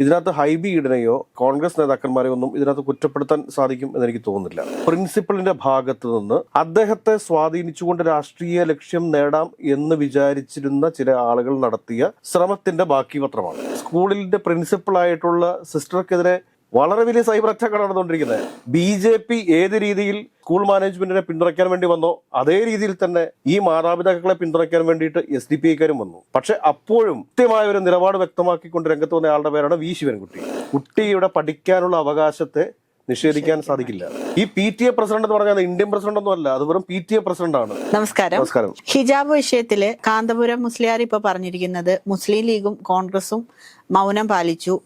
ഇതിനകത്ത് ഹൈബി ഈഡനെയോ കോൺഗ്രസ് നേതാക്കന്മാരെയോ ഒന്നും ഇതിനകത്ത് കുറ്റപ്പെടുത്താൻ സാധിക്കും എന്ന് എനിക്ക് തോന്നുന്നില്ല. പ്രിൻസിപ്പളിന്റെ ഭാഗത്ത് നിന്ന് അദ്ദേഹത്തെ സ്വാധീനിച്ചുകൊണ്ട് രാഷ്ട്രീയ ലക്ഷ്യം നേടാം എന്ന് വിചാരിച്ചിരുന്ന ചില ആളുകൾ നടത്തിയ ശ്രമത്തിന്റെ ബാക്കി പത്രമാണ്. സ്കൂളിന്റെ പ്രിൻസിപ്പളായിട്ടുള്ള സിസ്റ്റർക്കെതിരെ വളരെ വലിയ സൈബർ അറ്റാക്കാണ് നടന്നുകൊണ്ടിരിക്കുന്നത്. ബി ജെ പി ഏത് രീതിയിൽ സ്കൂൾ മാനേജ്മെന്റിനെ പിന്തുണയ്ക്കാൻ വേണ്ടി വന്നോ അതേ രീതിയിൽ തന്നെ ഈ മാതാപിതാക്കളെ പിന്തുണയ്ക്കാൻ വേണ്ടിയിട്ട് എസ് ഡി പി ഐക്കാരും വന്നു. പക്ഷെ അപ്പോഴും കൃത്യമായ ഒരു നിലപാട് വ്യക്തമാക്കിക്കൊണ്ട് രംഗത്ത് വന്ന ആളുടെ പേരാണ് വി ശിവൻകുട്ടി. കുട്ടിയുടെ പഠിക്കാനുള്ള അവകാശത്തെ നിഷേധിക്കാൻ സാധിക്കില്ല. ഈ പി ടി എ പ്രസിഡന്റ് എന്ന് പറഞ്ഞാൽ ഇന്ത്യൻ പ്രസിഡന്റ് ഒന്നും അല്ല അത് വെറും പി ടി എ പ്രസിഡന്റ് ആണ് നമസ്കാരം. നമസ്കാരം. ഹിജാബ് വിഷയത്തിൽ കാന്തപുരം മുസ്ലിയാർ ഇപ്പൊ പറഞ്ഞിരിക്കുന്നത് മുസ്ലിം ലീഗും കോൺഗ്രസും മൗനം പാലിച്ചു.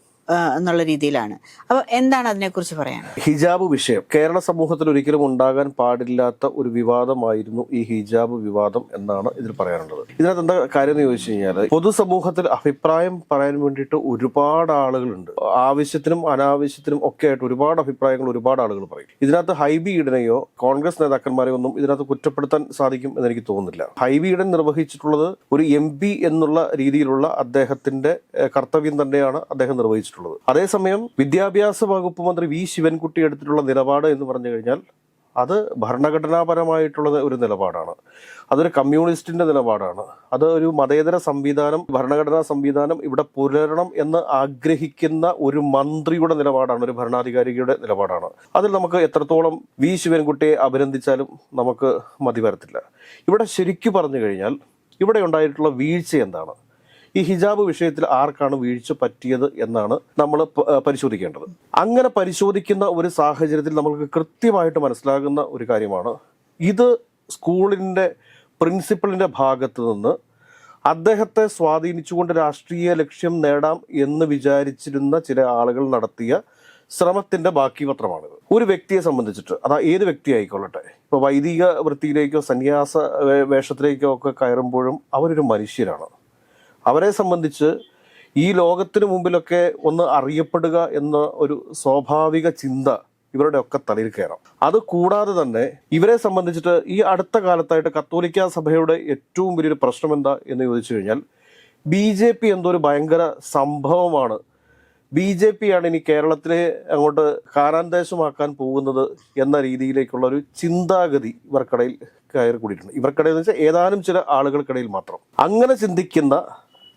എന്നുള്ള രീതിയിലാണ്. അപ്പൊ എന്താണ് അതിനെക്കുറിച്ച് പറയാൻ? ഹിജാബ് വിഷയം. കേരള സമൂഹത്തിൽ ഒരിക്കലും ഉണ്ടാകാൻ പാടില്ലാത്ത ഒരു വിവാദമായിരുന്നു ഈ ഹിജാബ് വിവാദം എന്നാണ് ഇതിൽ പറയാനുള്ളത്. ഇതിനകത്ത് എന്താ കാര്യം എന്ന് ചോദിച്ചു കഴിഞ്ഞാൽ പൊതുസമൂഹത്തിൽ അഭിപ്രായം പറയാൻ വേണ്ടിയിട്ട് ഒരുപാട് ആളുകളുണ്ട്. ആവശ്യത്തിനും അനാവശ്യത്തിനും ഒക്കെ ആയിട്ട് ഒരുപാട് അഭിപ്രായങ്ങൾ ഒരുപാട് ആളുകൾ പറയും. ഇതിനകത്ത് ഹൈബി ഈഡനെയോ കോൺഗ്രസ് നേതാക്കന്മാരെയോ ഒന്നും ഇതിനകത്ത് കുറ്റപ്പെടുത്താൻ സാധിക്കും എന്ന് എനിക്ക് തോന്നുന്നില്ല. ഹൈബി ഈഡൻ നിർവഹിച്ചിട്ടുള്ളത് ഒരു എം എന്നുള്ള രീതിയിലുള്ള അദ്ദേഹത്തിന്റെ കർത്തവ്യം തന്നെയാണ് അദ്ദേഹം നിർവഹിച്ചിട്ടുള്ളത്. അതേസമയം വിദ്യാഭ്യാസ വകുപ്പ് മന്ത്രി വി ശിവൻകുട്ടി എടുത്തിട്ടുള്ള നിലപാട് എന്ന് പറഞ്ഞു കഴിഞ്ഞാൽ അത് ഭരണഘടനാപരമായിട്ടുള്ള ഒരു നിലപാടാണ്. അതൊരു കമ്മ്യൂണിസ്റ്റിന്റെ നിലപാടാണ്. അത് ഒരു മതേതര സംവിധാനം ഭരണഘടനാ സംവിധാനം ഇവിടെ പുലരണം എന്ന് ആഗ്രഹിക്കുന്ന ഒരു മന്ത്രിയുടെ നിലപാടാണ് ഒരു ഭരണാധികാരിയുടെ നിലപാടാണ്. അതിൽ നമുക്ക് എത്രത്തോളം വി ശിവൻകുട്ടിയെ അഭിനന്ദിച്ചാലും നമുക്ക് മതി വരത്തില്ല ഇവിടെ ശരിക്കു പറഞ്ഞു കഴിഞ്ഞാൽ ഇവിടെ ഉണ്ടായിട്ടുള്ള വീഴ്ച എന്താണ്? ഈ ഹിജാബ് വിഷയത്തിൽ ആർക്കാണ് വീഴ്ച പറ്റിയത് എന്നാണ് നമ്മൾ പരിശോധിക്കേണ്ടത്. അങ്ങനെ പരിശോധിക്കുന്ന ഒരു സാഹചര്യത്തിൽ നമുക്ക് കൃത്യമായിട്ട് മനസ്സിലാകുന്ന ഒരു കാര്യമാണ്. ഇത് സ്കൂളിന്റെ പ്രിൻസിപ്പളിന്റെ ഭാഗത്ത് നിന്ന് അദ്ദേഹത്തെ സ്വാധീനിച്ചുകൊണ്ട് രാഷ്ട്രീയ ലക്ഷ്യം നേടാം എന്ന് വിചാരിച്ചിരുന്ന ചില ആളുകൾ നടത്തിയ ശ്രമത്തിന്റെ ബാക്കി പത്രമാണിത്. ഒരു വ്യക്തിയെ സംബന്ധിച്ചിട്ട് അതാ ഏത് വ്യക്തി ആയിക്കൊള്ളട്ടെ ഇപ്പോൾ വൈദിക വൃത്തിയിലേക്കോ സന്യാസ വേഷത്തിലേക്കോ ഒക്കെ കയറുമ്പോഴും അവരൊരു മനുഷ്യരാണ്. അവരെ സംബന്ധിച്ച് ഈ ലോകത്തിന് മുമ്പിലൊക്കെ ഒന്ന് അറിയപ്പെടുക എന്ന ഒരു സ്വാഭാവിക ചിന്ത ഇവരുടെ ഒക്കെ തലയിൽ കയറാം. അത് കൂടാതെ തന്നെ ഇവരെ സംബന്ധിച്ചിട്ട് ഈ അടുത്ത കാലത്തായിട്ട് കത്തോലിക്ക സഭയുടെ ഏറ്റവും വലിയൊരു പ്രശ്നം എന്താ എന്ന് ചോദിച്ചു കഴിഞ്ഞാൽ ബി ജെ പി എന്തോ ഒരു ഭയങ്കര സംഭവമാണ്. ബി ജെ പി ആണ് ഇനി കേരളത്തിലെ അങ്ങോട്ട് കാരാന്തേശമാക്കാൻ പോകുന്നത് എന്ന രീതിയിലേക്കുള്ള ഒരു ചിന്താഗതി ഇവർക്കിടയിൽ കയറി കൂടിയിട്ടുണ്ട് ഇവർക്കിടയിൽ എന്ന് വെച്ചാൽ ഏതാനും ചില ആളുകൾക്കിടയിൽ മാത്രം. അങ്ങനെ ചിന്തിക്കുന്ന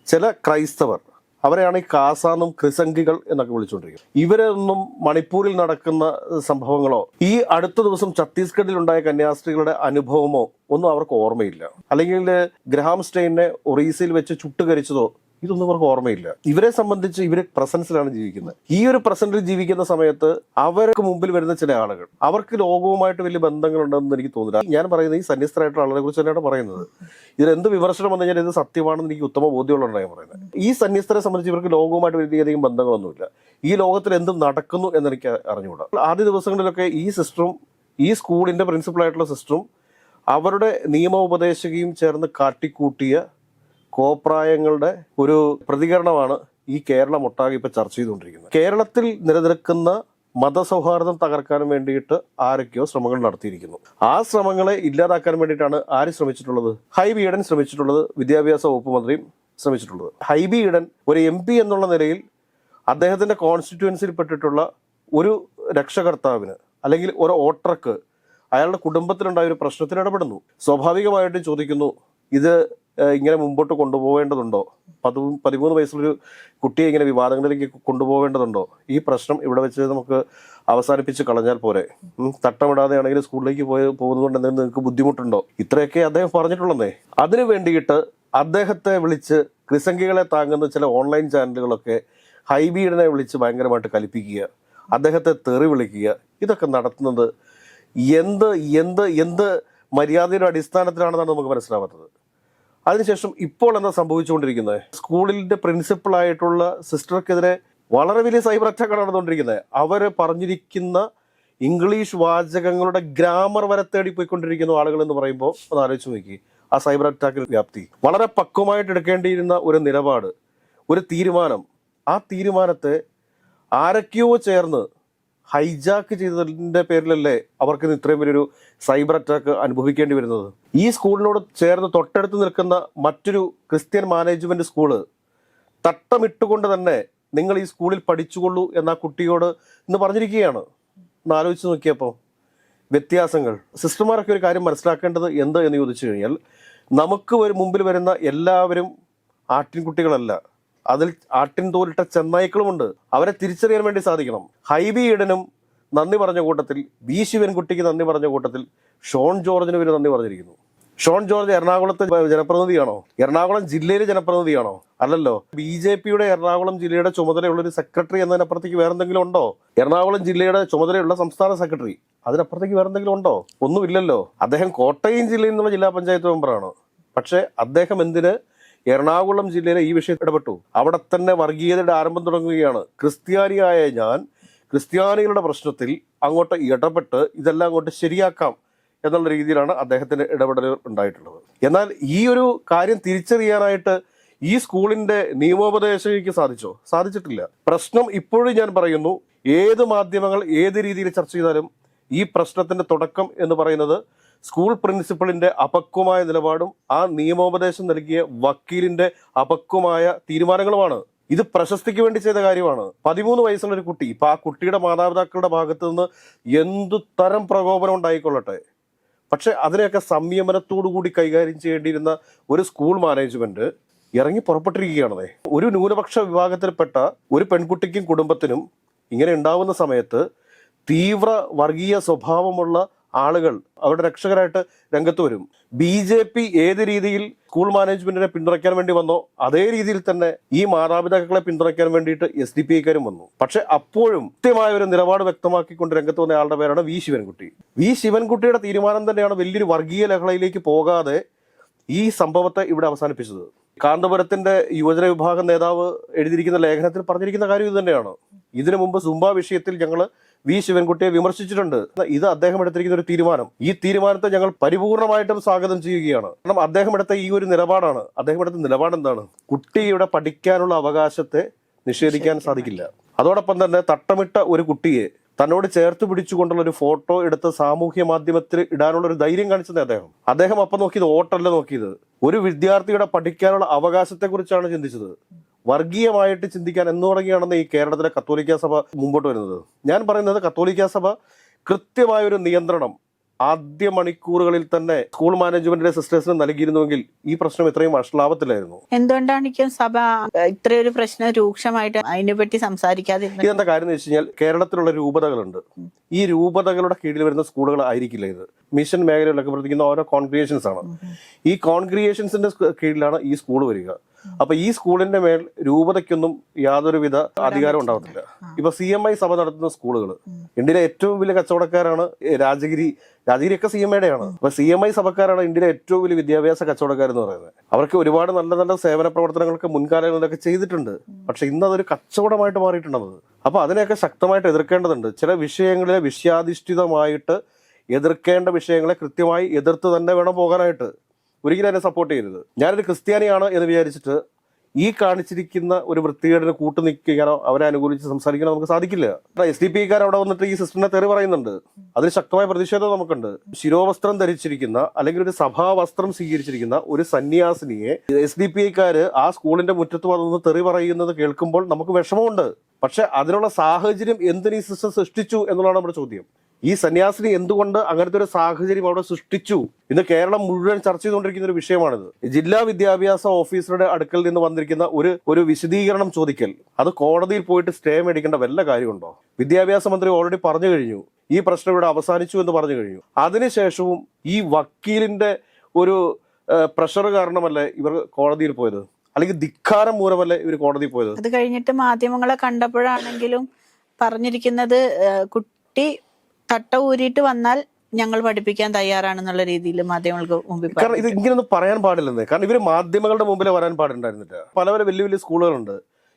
ചില ക്രൈസ്തവർ അവരെയാണ് ഈ കാസാന്നും ക്രിസംഗികൾ എന്നൊക്കെ വിളിച്ചുകൊണ്ടിരിക്കുന്നത്. ഇവരൊന്നും മണിപ്പൂരിൽ നടക്കുന്ന സംഭവങ്ങളോ ഈ അടുത്ത ദിവസം ഛത്തീസ്ഗഡിൽ ഉണ്ടായ കന്യാസ്ത്രീകളുടെ അനുഭവമോ ഒന്നും അവർക്ക് ഓർമ്മയില്ല. അല്ലെങ്കിൽ ഗ്രഹാം സ്റ്റെയിനെ ഒറീസയിൽ വെച്ച് ചുട്ടുകരിച്ചതോ ഇതൊന്നും അവർക്ക് ഓർമ്മയില്ല. ഇവരെ സംബന്ധിച്ച് ഇവർ പ്രസൻസിലാണ് ജീവിക്കുന്നത്. ഈ ഒരു പ്രസന്റിൽ ജീവിക്കുന്ന സമയത്ത് അവർക്ക് മുമ്പിൽ വരുന്ന ചില ആളുകൾ അവർക്ക് ലോകവുമായിട്ട് വലിയ ബന്ധങ്ങളുണ്ടെന്ന് എനിക്ക് തോന്നുന്നില്ല. ഞാൻ പറയുന്നത് ഈ സന്യസ്തരായിട്ടുള്ള ആളുകളെ കുറിച്ച് തന്നെയാണ് പറയുന്നത്. ഇതിൽ എന്ത് വിമർശനം വന്നു കഴിഞ്ഞാൽ ഇത് സത്യമാണെന്ന് എനിക്ക് ഉത്തമ ബോധ്യമുള്ളതാണ് ഞാൻ പറയുന്നത്. ഈ സന്യസ്തരെ സംബന്ധിച്ച് ഇവർക്ക് ലോകവുമായിട്ട് വലിയധികം ബന്ധങ്ങളൊന്നുമില്ല. ഈ ലോകത്തിൽ എന്തും നടക്കുന്നു എന്ന് എനിക്ക് അറിഞ്ഞുകൂടാ. ആദ്യ ദിവസങ്ങളിലൊക്കെ ഈ സിസ്റ്ററും ഈ സ്കൂളിന്റെ പ്രിൻസിപ്പളായിട്ടുള്ള സിസ്റ്ററും അവരുടെ നിയമോപദേശകയും ചേർന്ന് കാട്ടിക്കൂട്ടിയ കോപ്രായങ്ങളുടെ ഒരു പ്രതികരണമാണ് ഈ കേരളം ഒട്ടാകെ ഇപ്പൊ ചർച്ച ചെയ്തുകൊണ്ടിരിക്കുന്നത്. കേരളത്തിൽ നിലനിൽക്കുന്ന മതസൗഹാർദ്ദം തകർക്കാൻ വേണ്ടിയിട്ട് ആരൊക്കെയോ ശ്രമങ്ങൾ നടത്തിയിരിക്കുന്നു. ആ ശ്രമങ്ങളെ ഇല്ലാതാക്കാൻ വേണ്ടിയിട്ടാണ് ആര് ശ്രമിച്ചിട്ടുള്ളത്? ഹൈബി ഈഡൻ ശ്രമിച്ചിട്ടുള്ളത് വിദ്യാഭ്യാസ വകുപ്പ് മന്ത്രിയും ശ്രമിച്ചിട്ടുള്ളത്. ഹൈബി ഈഡൻ ഒരു എം പി എന്നുള്ള നിലയിൽ അദ്ദേഹത്തിന്റെ കോൺസ്റ്റിറ്റ്യുവൻസിയിൽ പെട്ടിട്ടുള്ള ഒരു രക്ഷകർത്താവിന് അല്ലെങ്കിൽ ഒരു ഓട്ടർക്ക് അയാളുടെ കുടുംബത്തിലുണ്ടായ ഒരു പ്രശ്നത്തിൽ ഇടപെടുന്നു. സ്വാഭാവികമായിട്ടും ചോദിക്കുന്നു ഇത് ഇങ്ങനെ മുമ്പോട്ട് കൊണ്ടുപോകേണ്ടതുണ്ടോ? പതി പതിമൂന്ന് വയസ്സുള്ളൊരു കുട്ടിയെ ഇങ്ങനെ വിവാദങ്ങളിലേക്ക് കൊണ്ടുപോകേണ്ടതുണ്ടോ? ഈ പ്രശ്നം ഇവിടെ വെച്ച് നമുക്ക് അവസാനിപ്പിച്ച് കളഞ്ഞാൽ പോരെ. തട്ടമിടാതെ തട്ടമിടാതെയാണെങ്കിൽ സ്കൂളിലേക്ക് പോയി പോകുന്നതുകൊണ്ട് എന്തെങ്കിലും നിങ്ങൾക്ക് ബുദ്ധിമുട്ടുണ്ടോ? ഇത്രയൊക്കെ അദ്ദേഹം പറഞ്ഞിട്ടുള്ളതേ അതിനു വേണ്ടിയിട്ട് അദ്ദേഹത്തെ വിളിച്ച് ക്രിസംഗികളെ താങ്ങുന്ന ചില ഓൺലൈൻ ചാനലുകളൊക്കെ ഹൈബീഡിനെ വിളിച്ച് ഭയങ്കരമായിട്ട് കലിപ്പിക്കുക അദ്ദേഹത്തെ തെറി വിളിക്കുക ഇതൊക്കെ നടത്തുന്നത് എന്ത് എന്ത് എന്ത് മര്യാദയുടെ അടിസ്ഥാനത്തിലാണെന്നാണ് നമുക്ക് മനസ്സിലാവാത്തത്. അതിനുശേഷം ഇപ്പോൾ എന്താ സംഭവിച്ചുകൊണ്ടിരിക്കുന്നത്? സ്കൂളിന്റെ പ്രിൻസിപ്പളായിട്ടുള്ള സിസ്റ്റർക്കെതിരെ വളരെ വലിയ സൈബർ അറ്റാക്ക് നടന്നുകൊണ്ടിരിക്കുന്നത്. അവർ പറഞ്ഞിരിക്കുന്ന ഇംഗ്ലീഷ് വാചകങ്ങളുടെ ഗ്രാമർ വരെ തേടി പോയിക്കൊണ്ടിരിക്കുന്ന ആളുകൾ എന്ന് പറയുമ്പോൾ ഒന്ന് ആലോചിച്ച് നോക്കി. ആ സൈബർ അറ്റാക്കിൽ വ്യാപ്തി. വളരെ പക്വമായിട്ട് എടുക്കേണ്ടിയിരുന്ന ഒരു നിലപാട് ഒരു തീരുമാനം. ആ തീരുമാനത്തെ ആരൊക്കെയോ ചേർന്ന് ഹൈജാക്ക് ചെയ്തതിന്റെ പേരിലല്ലേ അവർക്ക് ഇത്രയും വലിയൊരു സൈബർ അറ്റാക്ക് അനുഭവിക്കേണ്ടി വരുന്നത്? ഈ സ്കൂളിനോട് ചേർന്ന് തൊട്ടടുത്ത് നിൽക്കുന്ന മറ്റൊരു ക്രിസ്ത്യൻ മാനേജ്മെന്റ് സ്കൂൾ തട്ടമിട്ടുകൊണ്ട് തന്നെ നിങ്ങൾ ഈ സ്കൂളിൽ പഠിച്ചുകൊള്ളൂ എന്ന കുട്ടിയോട് ഇന്ന് പറഞ്ഞിരിക്കുകയാണ്. ഒന്ന് ആലോചിച്ച് നോക്കിയപ്പോൾ വ്യത്യാസങ്ങൾ. സിസ്റ്റർമാരൊക്കെ ഒരു കാര്യം മനസ്സിലാക്കേണ്ടത് എന്ത് എന്ന് ചോദിച്ചു കഴിഞ്ഞാൽ നമുക്ക് ഒരു മുമ്പിൽ വരുന്ന എല്ലാവരും ആട്ടിൻകുട്ടികളല്ല. അതിൽ ആട്ടിൻ തോലിട്ട ചെന്നായ്ക്കളുമുണ്ട്. അവരെ തിരിച്ചറിയാൻ വേണ്ടി സാധിക്കണം. ഹൈബി ഈഡനും നന്ദി പറഞ്ഞ കൂട്ടത്തിൽ വി ശിവൻകുട്ടിക്ക് നന്ദി പറഞ്ഞ കൂട്ടത്തിൽ ഷോൺ ജോർജിന് ഇവർ നന്ദി പറഞ്ഞിരിക്കുന്നു. ഷോൺ ജോർജ് എറണാകുളത്തെ ജനപ്രതിനിധിയാണോ? എറണാകുളം ജില്ലയിലെ ജനപ്രതിനിധിയാണോ? അല്ലല്ലോ. ബി ജെ പിയുടെ എറണാകുളം ജില്ലയുടെ ചുമതലയുള്ള ഒരു സെക്രട്ടറി എന്നതിനപ്പുറത്തേക്ക് വേറെന്തെങ്കിലും ഉണ്ടോ? എറണാകുളം ജില്ലയുടെ ചുമതലയുള്ള സംസ്ഥാന സെക്രട്ടറി അതിനപ്പുറത്തേക്ക് വേറെന്തെങ്കിലും ഉണ്ടോ? ഒന്നുമില്ലല്ലോ. അദ്ദേഹം കോട്ടയം ജില്ലയിൽ നിന്നുള്ള ജില്ലാ പഞ്ചായത്ത് മെമ്പറാണ്. പക്ഷേ അദ്ദേഹം എന്തിന് എറണാകുളം ജില്ലയിലെ ഈ വിഷയം ഇടപെട്ടു. അവിടെ തന്നെ വർഗീയതയുടെ ആരംഭം തുടങ്ങുകയാണ്. ക്രിസ്ത്യാനിയായ ഞാൻ ക്രിസ്ത്യാനികളുടെ പ്രശ്നത്തിൽ അങ്ങോട്ട് ഇടപെട്ട് ഇതെല്ലാം അങ്ങോട്ട് ശരിയാക്കാം എന്നുള്ള രീതിയിലാണ് അദ്ദേഹത്തിന്റെ ഇടപെടൽ ഉണ്ടായിട്ടുള്ളത്. എന്നാൽ ഈ ഒരു കാര്യം തിരിച്ചറിയാനായിട്ട് ഈ സ്കൂളിന്റെ നിയമോപദേശകയ്ക്ക് സാധിച്ചോ? സാധിച്ചിട്ടില്ല. പ്രശ്നം ഇപ്പോഴും ഞാൻ പറയുന്നു ഏത് മാധ്യമങ്ങൾ ഏത് രീതിയിൽ ചർച്ച ചെയ്താലും ഈ പ്രശ്നത്തിന്റെ തുടക്കം എന്ന് പറയുന്നത് സ്കൂൾ പ്രിൻസിപ്പളിന്റെ അപക്വമായ നിലപാടും ആ നിയമോപദേശം നൽകിയ വക്കീലിന്റെ അപക്വമായ തീരുമാനങ്ങളുമാണ്. ഇത് പ്രശസ്തിക്ക് വേണ്ടി ചെയ്ത കാര്യമാണ്. പതിമൂന്ന് വയസ്സുള്ള ഒരു കുട്ടി ഇപ്പൊ ആ കുട്ടിയുടെ മാതാപിതാക്കളുടെ ഭാഗത്ത് നിന്ന് എന്തു തരം പ്രകോപനം ഉണ്ടായിക്കൊള്ളട്ടെ? പക്ഷെ അതിനെയൊക്കെ സംയമനത്തോടു കൂടി കൈകാര്യം ചെയ്യേണ്ടിയിരുന്ന ഒരു സ്കൂൾ മാനേജ്മെന്റ് ഇറങ്ങി പുറപ്പെട്ടിരിക്കുകയാണേ ഒരു ന്യൂനപക്ഷ വിഭാഗത്തിൽപ്പെട്ട ഒരു പെൺകുട്ടിക്കും കുടുംബത്തിനും ഇങ്ങനെ ഉണ്ടാവുന്ന സമയത്ത് തീവ്ര വർഗീയ സ്വഭാവമുള്ള ആളുകൾ അവരുടെ രക്ഷകരായിട്ട് രംഗത്ത് വരും. ബി ജെ പി ഏത് രീതിയിൽ സ്കൂൾ മാനേജ്മെന്റിനെ പിന്തുണയ്ക്കാൻ വേണ്ടി വന്നോ അതേ രീതിയിൽ തന്നെ ഈ മാതാപിതാക്കളെ പിന്തുണയ്ക്കാൻ വേണ്ടിയിട്ട് എസ് ഡി പി ഐക്കാരും വന്നു. പക്ഷെ അപ്പോഴും കൃത്യമായ ഒരു നിലപാട് വ്യക്തമാക്കിക്കൊണ്ട് രംഗത്ത് വന്ന ആളുടെ പേരാണ് വി ശിവൻകുട്ടി. വി ശിവൻകുട്ടിയുടെ തീരുമാനം തന്നെയാണ് വലിയൊരു വർഗീയ ലഹളയിലേക്ക് പോകാതെ ഈ സംഭവത്തെ ഇവിടെ അവസാനിപ്പിച്ചത്. കാന്തപുരത്തിന്റെ യുവജന വിഭാഗം നേതാവ് എഴുതിയിരിക്കുന്ന ലേഖനത്തിൽ പറഞ്ഞിരിക്കുന്ന കാര്യം ഇത് തന്നെയാണ്. ഇതിനു മുമ്പ് സുംബ വിഷയത്തിൽ ഞങ്ങൾ വി ശിവൻകുട്ടിയെ വിമർശിച്ചിട്ടുണ്ട്. ഇത് അദ്ദേഹം എടുത്തിരിക്കുന്ന ഒരു തീരുമാനം. ഈ തീരുമാനത്തെ ഞങ്ങൾ പരിപൂർണമായിട്ടും സ്വാഗതം ചെയ്യുകയാണ്. കാരണം അദ്ദേഹം എടുത്ത ഈ ഒരു നിലപാടാണ്. അദ്ദേഹം എടുത്ത നിലപാട് എന്താണ്? കുട്ടിയുടെ പഠിക്കാനുള്ള അവകാശത്തെ നിഷേധിക്കാൻ സാധിക്കില്ല. അതോടൊപ്പം തന്നെ തട്ടമിട്ട ഒരു കുട്ടിയെ തന്നോട് ചേർത്ത് പിടിച്ചുകൊണ്ടുള്ള ഒരു ഫോട്ടോ എടുത്ത് സാമൂഹ്യ മാധ്യമത്തിൽ ഇടാനുള്ള ഒരു ധൈര്യം കാണിച്ചത് അദ്ദേഹം. അദ്ദേഹം അപ്പം നോക്കിയത് വോട്ടല്ല നോക്കിയത്. ഒരു വിദ്യാർത്ഥിയുടെ പഠിക്കാനുള്ള അവകാശത്തെക്കുറിച്ചാണ് ചിന്തിച്ചത്. വർഗീയമായിട്ട് ചിന്തിക്കാൻ എന്ന് തുടങ്ങിയാണെന്ന് ഈ കേരളത്തിലെ കത്തോലിക്ക സഭ മുമ്പോട്ട് വരുന്നത്. ഞാൻ പറയുന്നത് കത്തോലിക്ക സഭ കൃത്യമായൊരു നിയന്ത്രണം ആദ്യ മണിക്കൂറുകളിൽ തന്നെ സ്കൂൾ മാനേജ്മെന്റിന്റെ സിസ്റ്റേഴ്സിന് നൽകിയിരുന്നുവെങ്കിൽ ഈ പ്രശ്നം ഇത്രയും വഷളാവത്തില്ലായിരുന്നു. എന്തുകൊണ്ടാണ് സഭ ഇത്രയൊരു പ്രശ്നം രൂക്ഷമായിട്ട് അതിനെപ്പറ്റി സംസാരിക്കാതെ? ഇതെന്താ കാര്യം എന്ന് വെച്ച് കഴിഞ്ഞാൽ കേരളത്തിലുള്ള രൂപതകളുണ്ട്. ഈ രൂപതകളുടെ കീഴിൽ വരുന്ന സ്കൂളുകൾ ആയിരിക്കില്ല ഇത്. മിഷൻ മേഖലയിലൊക്കെ പ്രവർത്തിക്കുന്ന ഓരോ കോൺഗ്രിയേഷൻസ് ആണ് ഈ കോൺഗ്രിയേഷൻസിന്റെ കീഴിലാണ് ഈ സ്കൂൾ വരിക. അപ്പൊ ഈ സ്കൂളിന്റെ മേൽ രൂപതയ്ക്കൊന്നും യാതൊരുവിധ അധികാരം ഉണ്ടാവത്തില്ല. ഇപ്പൊ സി എം ഐ സഭ നടത്തുന്ന സ്കൂളുകൾ ഇന്ത്യയിലെ ഏറ്റവും വലിയ കച്ചവടക്കാരാണ് രാജഗിരി രാജഗിരി ഒക്കെ സി എം ഐയുടെയാണ് അപ്പൊ സി എം ഐ സഭക്കാരാണ് ഇന്ത്യയിലെ ഏറ്റവും വലിയ വിദ്യാഭ്യാസ കച്ചവടക്കാരെന്ന് പറയുന്നത്. അവർക്ക് ഒരുപാട് നല്ല നല്ല സേവന പ്രവർത്തനങ്ങളൊക്കെ മുൻകാലങ്ങളിലൊക്കെ ചെയ്തിട്ടുണ്ട്. പക്ഷെ ഇന്ന് അതൊരു കച്ചവടമായിട്ട് മാറിയിട്ടുണ്ടത്. അപ്പൊ അതിനെയൊക്കെ ശക്തമായിട്ട് എതിർക്കേണ്ടതുണ്ട്. ചില വിഷയങ്ങളിലെ വിഷയാധിഷ്ഠിതമായിട്ട് എതിർക്കേണ്ട വിഷയങ്ങളെ കൃത്യമായി എതിർത്ത് തന്നെ വേണം പോകാനായിട്ട്. ഒരിക്കലും എന്നെ സപ്പോർട്ട് ചെയ്യരുത്. ഞാനൊരു ക്രിസ്ത്യാനിയാണ് എന്ന് വിചാരിച്ചിട്ട് ഈ കാണിച്ചിരിക്കുന്ന ഒരു വൃത്തികേടിന് കൂട്ടു നിൽക്കാനോ അവരെ അനുകൂലിച്ച് സംസാരിക്കാനോ നമുക്ക് സാധിക്കില്ല. എസ് ഡി പി കാർ അവിടെ വന്നിട്ട് ഈ സിസ്റ്ററിനെ തെറി പറയുന്നുണ്ട്. അതിന് ശക്തമായ പ്രതിഷേധം നമുക്കുണ്ട്. ശിരോവസ്ത്രം ധരിച്ചിരിക്കുന്ന അല്ലെങ്കിൽ ഒരു സഭാവസ്ത്രം സ്വീകരിച്ചിരിക്കുന്ന ഒരു സന്യാസിനിയെ എസ് ഡി പി ഐക്കാര് ആ സ്കൂളിന്റെ മുറ്റത്ത് വന്ന് തെറി പറയുന്നത് കേൾക്കുമ്പോൾ നമുക്ക് വിഷമമുണ്ട്. പക്ഷെ അതിനുള്ള സാഹചര്യം എന്തിനീ സിസ്റ്റം സൃഷ്ടിച്ചു എന്നുള്ളതാണ് നമ്മുടെ ചോദ്യം. ഈ സന്യാസിനി എന്തുകൊണ്ട് അങ്ങനത്തെ ഒരു സാഹചര്യം അവിടെ സൃഷ്ടിച്ചു? ഇന്ന് കേരളം മുഴുവൻ ചർച്ച ചെയ്തുകൊണ്ടിരിക്കുന്ന ഒരു വിഷയമാണിത്. ജില്ലാ വിദ്യാഭ്യാസ ഓഫീസറുടെ അടുക്കൽ നിന്ന് വന്നിരിക്കുന്ന ഒരു ഒരു വിശദീകരണം ചോദിക്കൽ. അത് കോടതിയിൽ പോയിട്ട് സ്റ്റേ മേടിക്കേണ്ട വല്ല കാര്യമുണ്ടോ? വിദ്യാഭ്യാസ മന്ത്രി ഓൾറെഡി പറഞ്ഞു കഴിഞ്ഞു. ഈ പ്രശ്നം ഇവിടെ അവസാനിച്ചു എന്ന് പറഞ്ഞു കഴിഞ്ഞു. അതിനുശേഷവും ഈ വക്കീലിന്റെ ഒരു പ്രഷർ കാരണമല്ലേ ഇവർ കോടതിയിൽ പോയത്? അല്ലെങ്കിൽ ധിക്കാരം മൂലമല്ലേ ഇവർ കോടതിയിൽ പോയത്? അത് കഴിഞ്ഞിട്ട് മാധ്യമങ്ങളെ കണ്ടപ്പോഴാണെങ്കിലും പറഞ്ഞിരിക്കുന്നത് ഏഹ്, കുട്ടി തട്ട ഊരിയിട്ട് വന്നാൽ ഞങ്ങൾ പഠിപ്പിക്കാൻ തയ്യാറാണെന്നുള്ള രീതിയിൽ മാധ്യമങ്ങൾക്ക് മുമ്പിൽ കാരണം. ഇത് ഇങ്ങനെയൊന്നും പറയാൻ പാടില്ലെന്ന്. കാരണം ഇവർ മാധ്യമങ്ങളുടെ മുമ്പിൽ വരാൻ പാടുണ്ടായിരുന്നില്ല. പല പല വലിയ വലിയ സ്കൂളുകളുണ്ട്.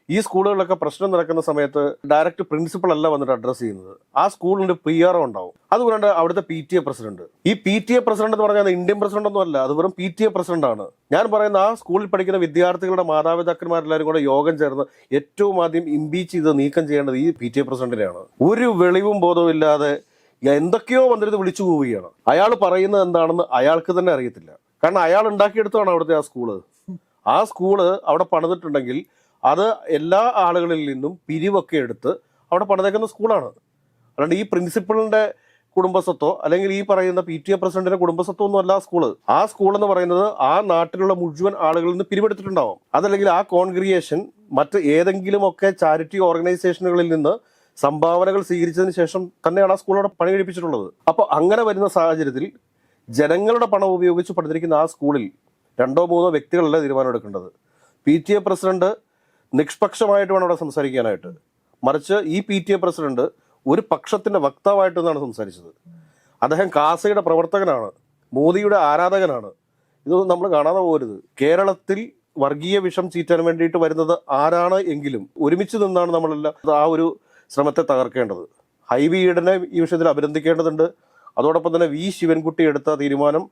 ഈ സ്കൂളുകളിലൊക്കെ പ്രശ്നം നടക്കുന്ന സമയത്ത് ഡയറക്റ്റ് പ്രിൻസിപ്പൾ അല്ല വന്നിട്ട് അഡ്രസ് ചെയ്യുന്നത്. ആ സ്കൂളിന്റെ പി ആർ ഉണ്ടാവും. അതുകൊണ്ട് അവിടുത്തെ പി ടി എ പ്രസിഡന്റ്. ഈ പി ടി എ പ്രസിഡന്റ് എന്ന് പറഞ്ഞാൽ ഇന്ത്യൻ പ്രസിഡന്റ് ഒന്നും അല്ല. അത് വെറും പി ടി എ പ്രസിഡന്റ് ആണ്. ഞാൻ പറയുന്ന ആ സ്കൂളിൽ പഠിക്കുന്ന വിദ്യാർത്ഥികളുടെ മാതാപിതാക്കന്മാരെല്ലാവരും കൂടെ യോഗം ചേർന്ന് ഏറ്റവും ആദ്യം ഇംപീച്ച് ചെയ്ത് നീക്കം ചെയ്യേണ്ടത് ഈ പി ടി എ പ്രസിഡന്റിനെയാണ്. ഒരു വെളിവും ബോധവും ഇല്ലാതെ എന്തൊക്കെയോ വന്നിരുന്ന് വിളിച്ചു പോവുകയാണ്. അയാൾ പറയുന്നത് എന്താണെന്ന് അയാൾക്ക് തന്നെ അറിയത്തില്ല. കാരണം അയാൾ ഉണ്ടാക്കിയെടുത്താണ് അവിടുത്തെ ആ സ്കൂൾ. ആ സ്കൂൾ അവിടെ പണിതിട്ടുണ്ടെങ്കിൽ അത് എല്ലാ ആളുകളിൽ നിന്നും പിരിവൊക്കെ എടുത്ത് അവിടെ പണിതേക്കുന്ന സ്കൂളാണ്. അല്ലാണ്ട് ഈ പ്രിൻസിപ്പളിന്റെ കുടുംബസ്വത്തോ അല്ലെങ്കിൽ ഈ പറയുന്ന പി ടി എ പ്രസിഡന്റിന്റെ കുടുംബസ്വത്തോ ഒന്നും അല്ല ആ സ്കൂൾ. ആ സ്കൂൾ എന്ന് പറയുന്നത് ആ നാട്ടിലുള്ള മുഴുവൻ ആളുകളിൽ നിന്ന് പിരിവെടുത്തിട്ടുണ്ടാവും. അതല്ലെങ്കിൽ ആ കോൺഗ്രിയേഷൻ മറ്റ് ഏതെങ്കിലുമൊക്കെ ചാരിറ്റി ഓർഗനൈസേഷനുകളിൽ നിന്ന് സംഭാവനകൾ സ്വീകരിച്ചതിന് ശേഷം തന്നെയാണ് ആ സ്കൂളോട് പണി കഴിപ്പിച്ചിട്ടുള്ളത്. അപ്പോൾ അങ്ങനെ വരുന്ന സാഹചര്യത്തിൽ ജനങ്ങളുടെ പണം ഉപയോഗിച്ച് പഠിച്ചിരിക്കുന്ന ആ സ്കൂളിൽ രണ്ടോ മൂന്നോ വ്യക്തികളല്ല തീരുമാനം എടുക്കേണ്ടത്? പി ടി എ പ്രസിഡന്റ് നിഷ്പക്ഷമായിട്ട് വേണം അവിടെ സംസാരിക്കാനായിട്ട്. മറിച്ച് ഈ പി ടി എ പ്രസിഡന്റ് ഒരു പക്ഷത്തിന്റെ വക്താവായിട്ട് നിന്നാണ് സംസാരിച്ചത്. അദ്ദേഹം കാസയുടെ പ്രവർത്തകനാണ് മോദിയുടെ ആരാധകനാണ്. ഇതൊന്നും നമ്മൾ കാണാതെ പോകരുത്. കേരളത്തിൽ വർഗീയ വിഷം ചീറ്റാൻ വേണ്ടിയിട്ട് വരുന്നത് ആരാണ് എങ്കിലും ഒരുമിച്ച് നിന്നാണ് നമ്മളെല്ലാം ആ ഒരു ശ്രമത്തെ തകർക്കേണ്ടത്. ഈഡനെ ഈ വിഷയത്തിൽ അഭിനന്ദിക്കേണ്ടതുണ്ട്. അതോടൊപ്പം തന്നെ വി ശിവൻകുട്ടി എടുത്ത തീരുമാനം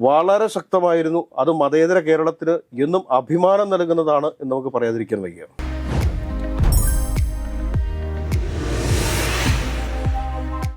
വളരെ ശക്തമായിരുന്നു. അത് മതേതര കേരളത്തിന് എന്നും അഭിമാനം നൽകുന്നതാണ് എന്ന് നമുക്ക് പറയാതിരിക്കാൻ വയ്യ.